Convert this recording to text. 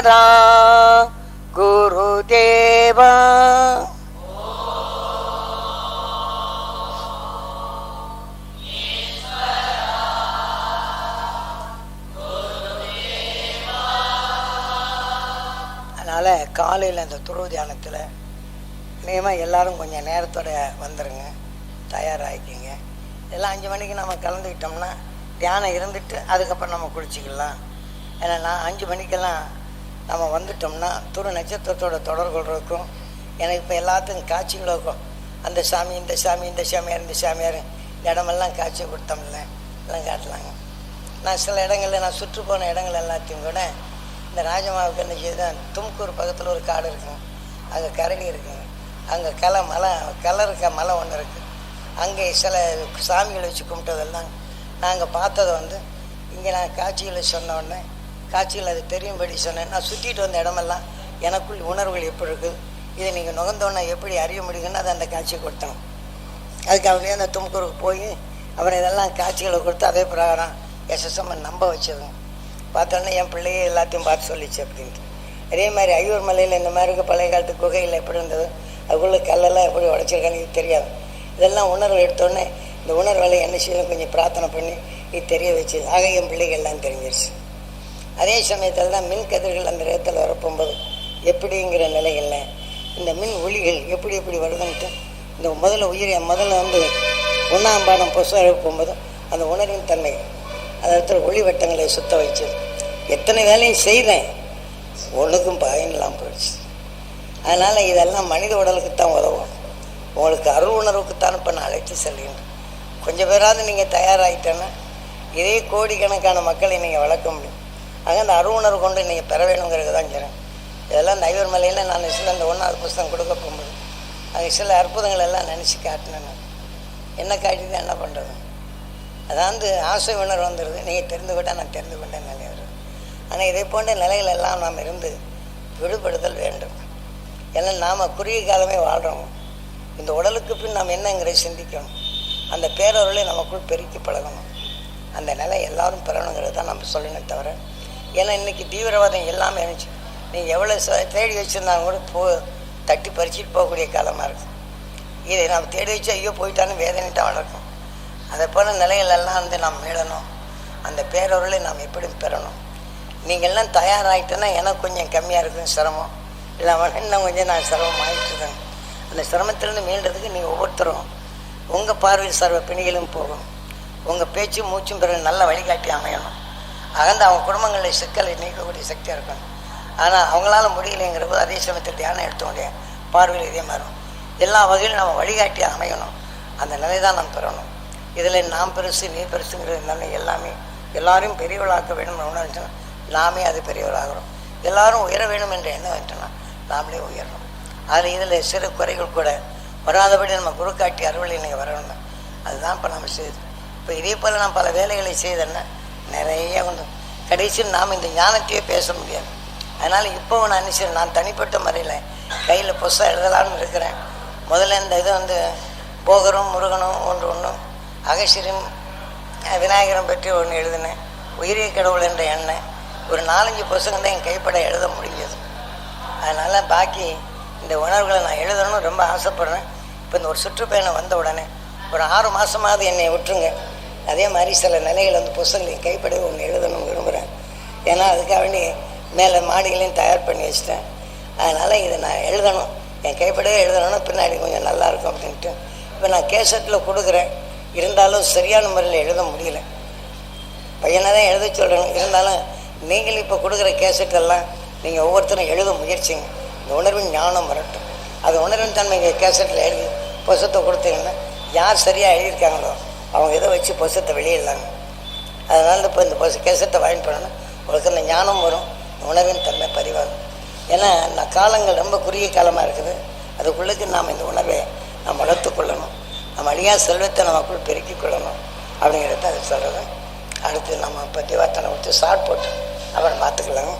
சதா குருதேவா. அதனால் காலையில் அந்த துருவ தியானத்தில் நியமாக எல்லாரும் கொஞ்சம் நேரத்தோட வந்துடுங்க தயாராகிக்கிங்க எல்லாம் அஞ்சு மணிக்கு நம்ம கலந்துக்கிட்டோம்னா தியானம் இருந்துட்டு அதுக்கப்புறம் நம்ம குளிச்சிக்கலாம். ஏன்னா நான் அஞ்சு மணிக்கெல்லாம் நம்ம வந்துட்டோம்னா துரு நட்சத்திரத்தோட தொடர்கள் கொள்றதுக்கும் எனக்கு இப்போ எல்லாத்துக்கும் காட்சிகளுக்கும் அந்த சாமி இந்த சாமி இந்த சாமியார் இந்த சாமியார். இந்த இடமெல்லாம் காட்சி கொடுத்தோம்ல. எல்லாம் காட்டலாங்க. நான் சில இடங்களில் நான் சுற்று போன இடங்கள் எல்லாத்தையும் கூட இந்த ராஜமாவுக்கு என்ன தான் தும்கூர் பக்கத்தில் ஒரு காடு இருக்குங்க அங்கே கரடி இருக்குங்க அங்கே கலை மலை கலை இருக்க மலை ஒன்று இருக்குது அங்கே சில சாமிகளை வச்சு கும்பிட்டதெல்லாம் நாங்கள் பார்த்ததை வந்து இங்கே நான் காட்சிகளை சொன்ன உடனே காட்சிகள் அது தெரியும்படி சொன்னேன். நான் சுற்றிட்டு வந்த இடமெல்லாம் எனக்குள் உணர்வுகள் எப்படி இருக்குது இதை நீங்கள் நுகர்ந்தோன்னா எப்படி அறிய முடியுங்கன்னு அதை அந்த காட்சியை கொடுத்தோம் அதுக்கு அவனே அந்த தும்கூருக்கு போய் அவன் இதெல்லாம் காட்சிகளை கொடுத்து அதே பிரகாரம் எஸ்எஸ்எம் நம்ப வச்சதுங்க. பார்த்தோன்னே என் பிள்ளையே எல்லாத்தையும் பார்த்து சொல்லிச்சு அப்படின்ட்டு. அதே மாதிரி ஐயூர் மலையில் இந்த மாதிரி இருக்க பழைய காலத்து குகையில் எப்படி இருந்தது? அதுக்குள்ளே கல்லெல்லாம் எப்படி உடச்சிருக்கான்னு இது தெரியாது. இதெல்லாம் உணர்வு எடுத்தோடனே இந்த உணர்வலை என்ன செய்யணும் கொஞ்சம் பிரார்த்தனை பண்ணி இது தெரிய வச்சு ஆக என் பிள்ளைகள் எல்லாம் தெரிஞ்சிருச்சு. அதே சமயத்தில் தான் மின் கதிர்கள் அந்த இடத்துல வரப்போகும்போது எப்படிங்கிற நிலைகளில் இந்த மின் ஒளிகள் எப்படி எப்படி வருதுன்ட்டு இந்த முதல்ல உயிரை முதல்ல வந்து ஒன்றாம் பாடம் புஸ்தகம் போகும்போது அந்த உணர்வின் தன்மை அந்த ஒளி வட்டங்களை சுத்த வச்சது. எத்தனை வேலையும் செய்தேன் ஒன்றுக்கும் பயன் இல்லாமல் போயிடுச்சு. அதனால் இதெல்லாம் மனித உடலுக்கு தான் உதவும். உங்களுக்கு அருள் உணர்வுக்குத்தான் இப்போ நான் அழைத்து செல்கின்றேன். கொஞ்சம் பேராவது நீங்கள் தயாராகிட்டேன்னா இதே கோடிக்கணக்கான மக்களை நீங்கள் வளர்க்க முடியும். ஆக அந்த அருவுணர்வு உணர்வு கொண்டு நீங்கள் பெற வேணுங்கிறது தான் சொல்கிறேன் இதெல்லாம் நைவர் மலையில் நான் சில அந்த ஒன்றாவது புஸ்தகம் கொடுக்க போகும்போது அது சில அற்புதங்கள் எல்லாம் நினச்சி காட்டினேன் நான். என்ன காட்டி என்ன பண்ணுறது அதாவது ஆசை உணர்வு வந்துடுது நீங்கள் தெரிந்து கொண்டால் நான் தெரிந்து கொண்டேன் நிலையர் ஆனால் இதை போன்ற நிலைகள் எல்லாம் நாம் இருந்து விடுபடுதல் வேண்டும். ஏன்னா நாம் குறுகிய காலமே வாழ்கிறோம் இந்த உடலுக்கு பின் நாம் என்னங்கிறதை சிந்திக்கணும். அந்த பேரொருளை நமக்குள் பெருக்கி பழகணும். அந்த நிலை எல்லாரும் பெறணுங்கிறது தான் நம்ம சொல்லணும் தவிர ஏன்னா இன்றைக்கி தீவிரவாதம் எல்லாமே இருந்துச்சு. நீங்கள் எவ்வளோ ச- தேடி வச்சுருந்தாலும் கூட போ தட்டி பறிச்சுட்டு போகக்கூடிய காலமாக இருக்கும் இதை நாம் தேடி வச்சு ஐயோ போயிட்டான்னு வேதனைட்டாக வளர்க்கும் அதை போல நிலைகளெல்லாம் வந்து நாம் மீளணும் அந்த பேரொருளை நாம் எப்படி பெறணும். நீங்கள்லாம் தயாராகிட்டேன்னா எனக்கு கொஞ்சம் கம்மியாக இருக்கும் சிரமம். இல்லாமல் இன்னும் கொஞ்சம் நான் சிரமம் ஆகிட்டு இருக்கேன். அந்த சிரமத்திலேருந்து மீண்டதுக்கு நீங்கள் ஒவ்வொருத்தரும் உங்கள் பார்வையில் சர்வ பிணிகளும் போகும் உங்கள் பேச்சும் மூச்சும் பிறகு நல்ல வழிகாட்டி அமையணும். அகந்த அவங்க குடும்பங்களில் சிக்கலை நீக்கக்கூடிய சக்தியாக இருக்கணும். ஆனால் அவங்களால முடியலைங்கிற போது அதே சமயத்தில் தியானம் எடுத்த பார்வையில் இதே மாறும் எல்லா வகையிலும் நம்ம வழிகாட்டி அமையணும். அந்த நிலை தான் நாம் பெறணும். இதில் நாம் பெருசு நீ பெருசுங்கிற நிலை எல்லாமே எல்லாரையும் பெரியவளாக்க வேண்டும் உணர்ந்துச்சுன்னா நாமே அது பெரியவளாகிறோம் எல்லாரும் உயர வேணும் என்ற எண்ணம் வந்துட்டோம்னா நாமளே உயரணும். அதில் இதில் சிறு குறைகள் கூட வராதபடி நம்ம குரு காட்டி அறுவலை நீங்கள் வரணும் அதுதான் இப்போ நம்ம செய்து இப்போ இதே போல் நான் பல வேலைகளை செய்தேன்னா நிறைய உண்டு. கடைசியில் நாம் இந்த ஞானத்தையே பேச முடியாது. அதனால் இப்போ நான் என்ன நான் தனிப்பட்ட முறையில் கையில் புஸ்தகம் எழுதலான்னு இருக்கிறேன். முதல்ல இந்த இது வந்து போகரும் முருகனும் ஒன்று ஒன்றும் அகசிரும் அஹ், விநாயகரும் பற்றி ஒன்று எழுதினேன். உயிரிய கடவுள் என்ற எண்ணெய் ஒரு நாலஞ்சு புஸ்தகம் தான் என் கைப்பட எழுத முடிஞ்சது. அதனால் பாக்கி இந்த உணர்வுகளை நான் எழுதணும்னு ரொம்ப ஆசைப்பட்றேன். இப்போ இந்த ஒரு சுற்றுப்பயணம் வந்த உடனே ஒரு ஆறு மாதமாவது என்னை விட்டுருங்க. அதே மாதிரி சில நிலைகள் வந்து புஸ்தகங்களை என் கைப்பட ஒன்று எழுதணும்னு விரும்புகிறேன் ஏன்னா அதுக்காக வேண்டி மேலே மாடிகளையும் தயார் பண்ணி வச்சிட்டேன். அதனால் இதை நான் எழுதணும். என் கைப்படவே எழுதணும்னா பின்னாடி கொஞ்சம் நல்லாயிருக்கும் அப்படின்ட்டு. இப்போ நான் கேசட்டில் கொடுக்குறேன். இருந்தாலும் சரியான முறையில் எழுத முடியல. பையனை தான் எழுத சொல்கிறேன் இருந்தாலும் நீங்கள் இப்போ கொடுக்குற கேசட்டெல்லாம் நீங்கள் ஒவ்வொருத்தரும் எழுத முயற்சிங்க. இந்த உணர்வின் ஞானம் வரட்டும். அது உணர்வின் தன்மை கேசட்டில் எழுதி புசத்தை கொடுத்தீங்கன்னா யார் சரியாக எழுதியிருக்காங்களோ அவங்க இதை வச்சு பொசத்தை வெளியிடலாங்க அதனால இப்போ இந்த பொச கேசத்தை வாங்கிட்டு போனோன்னா உங்களுக்கு அந்த ஞானம் வரும் உணவின் தன்மை பதிவாகும். ஏன்னா நான் காலங்கள் ரொம்ப குறுகிய காலமாக இருக்குது. அதுக்குள்ளுக்கு நாம் இந்த உணவை நாம் வளர்த்து கொள்ளணும். நம்ம அழியா செல்வத்தை நமக்குள் பெருக்கிக் கொள்ளணும் அப்படிங்கிறத அது சொல்கிறேன் அடுத்து நம்ம இப்போ திவாத்தனை கொடுத்து ஷார்ட் போட்டு அப்புறம் பார்த்துக்கலாங்க.